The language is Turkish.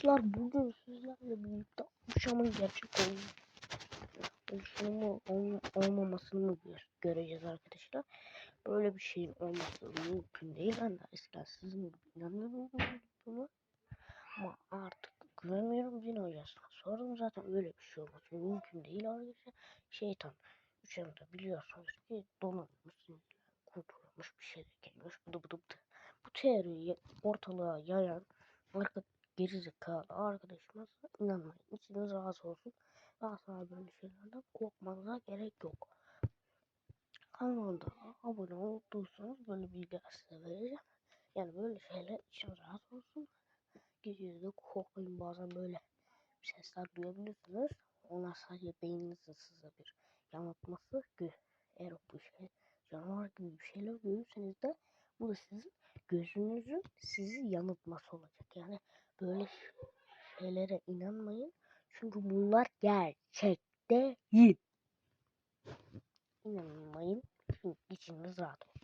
Arkadaşlar bugün sizlerle birlikte akşamın gerçek oluşumu ol, olmamasını mı gö- göreceğiz arkadaşlar. Böyle bir şeyin olması mümkün değil. Ben de eskiden sizin gibi inanmıyordum buna. Ama artık güvenmiyorum din hocasına. Sordum zaten öyle bir şey olması mümkün değil arkadaşlar. Şeytan üçümde biliyorsunuz ki donanmış, kurtulmuş bir şey gelmiş. Bıdı bıdı bıdı. Bu teoriyi ortalığa yayan arka gerizekalı arkadaşımız inanmayın. İçiniz rahatsız olsun. Sonra böyle şeylerden korkmanıza gerek yok. Kanalda abone olduysanız böyle bilgiler size vereceğim. Yani böyle şeyler için rahat olsun. Geceleri korkmayın bazen böyle sesler duyabilirsiniz. Onlar sadece beyninizin size bir yanıltması. Eğer bu şey canavar gibi bir şeyler görürseniz de bu da sizin gözünüzün sizi yanıltması olacak. Yani böyle şeylere inanmayın. Çünkü bunlar gerçek değil. İnanmayın. Çünkü içiniz rahat olsun.